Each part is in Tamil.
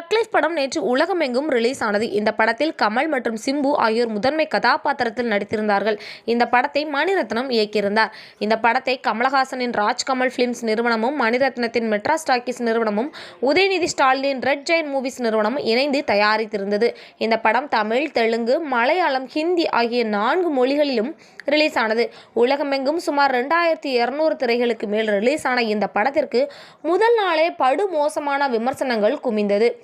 தக்லைஃப் படம் நேற்று உலகமெங்கும் ரிலீஸ் ஆனது இந்த படத்தில் கமல் மற்றும் சிம்பு ஆகியோர் முதன்மை கதாபாத்திரத்தில் நடித்திருந்தார்கள். இந்த படத்தை மணிரத்னம் இயக்கியிருந்தார். இந்த படத்தை கமலஹாசனின் ராஜ்கமல் பிலிம்ஸ் நிறுவனமும் மணிரத்னத்தின் மெட்ராஸ் டாக்கீஸ் நிறுவனமும் உதயநிதி ஸ்டாலினின் ரெட் ஜெயின் மூவிஸ் நிறுவனமும் இணைந்து தயாரித்திருந்தது. இந்த படம் தமிழ் தெலுங்கு மலையாளம் ஹிந்தி ஆகிய நான்கு மொழிகளிலும் ரிலீஸ் ஆனது உலகமெங்கும் சுமார் ரெண்டாயிரத்தி இருநூறு திரைகளுக்கு மேல் ரிலீஸ் ஆன இந்த படத்திற்கு முதல் நாளே படுமோசமான விமர்சனங்கள் குமிந்தது.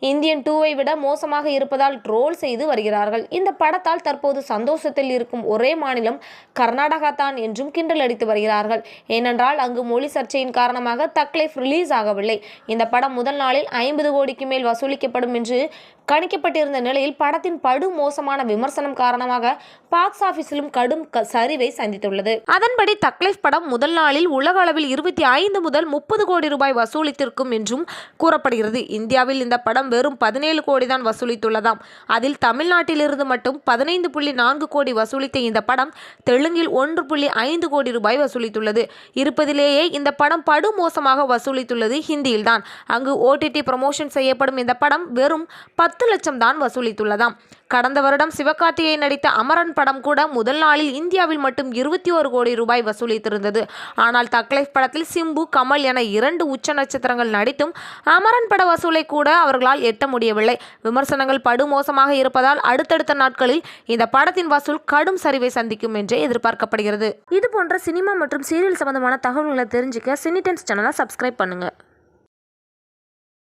இந்தியன் டூவை விட மோசமாக இருப்பதால் ட்ரோல் செய்து வருகிறார்கள். இந்த படத்தால் தற்போது சந்தோஷத்தில் இருக்கும் ஒரே மாநிலம் கர்நாடகா தான் என்றும் கிண்டல் அடித்து வருகிறார்கள். ஏனென்றால் அங்கு மொழி சர்ச்சையின் காரணமாக தக்லைஃப் ரிலீஸ் ஆகவில்லை. இந்த படம் முதல் நாளில் ஐம்பது கோடிக்கு மேல் வசூலிக்கப்படும் என்று கணிக்கப்பட்டிருந்த நிலையில் படத்தின் படு மோசமான விமர்சனம் காரணமாக பாக்ஸ் ஆபீஸிலும் கடும் க- சரிவை சந்தித்துள்ளது. அதன்படி தக்லைஃப் படம் முதல் நாளில் உலக அளவில் இருபத்தி ஐந்து முதல் முப்பது கோடி ரூபாய் வசூலித்திருக்கும் என்றும் கூறப்படுகிறது. இந்தியாவில் இந்த படம் வெறும் பதினேழு கோடி தான் வசூலித்துள்ளதாம். அதில் தமிழ்நாட்டிலிருந்து மட்டும் பதினைந்து புள்ளி நான்கு கோடி வசூலித்த இந்த படம் தெலுங்கில் ஒன்று புள்ளி ஐந்து கோடி ரூபாய் வசூலித்துள்ளது. இருப்பதிலேயே இந்த படம் படுமோசமாக வசூலித்துள்ளது ஹிந்தியில்தான். அங்கு ஓடிடி ப்ரமோஷன் செய்யப்படும் இந்த படம் வெறும் பத்து லட்சம் தான் வசூலித்துள்ளதாம். கடந்த வருடம் சிவகார்த்திகேயன் நடித்த அமரன் படம் கூட முதல் நாளில் இந்தியாவில் மட்டும் இருபத்தி ஒரு கோடி ரூபாய் வசூலித்திருந்தது. ஆனால் தக்லைஃப் படத்தில் சிம்பு கமல் என இரண்டு உச்ச நட்சத்திரங்கள் நடித்தும் அமரன் பட வசூலை கூட அவர்களால் எட்ட முடியவில்லை. விமர்சனங்கள் படுமோசமாக இருப்பதால் அடுத்தடுத்த நாட்களில் இந்த படத்தின் வசூல் கடும் சரிவை சந்திக்கும் என்றே எதிர்பார்க்கப்படுகிறது. இது போன்ற சினிமா மற்றும் சீரியல் சம்பந்தமான தகவல்களை தெரிஞ்சுக்க சினிடென்ஸ் சேனலை சப்ஸ்கிரைப் பண்ணுங்க.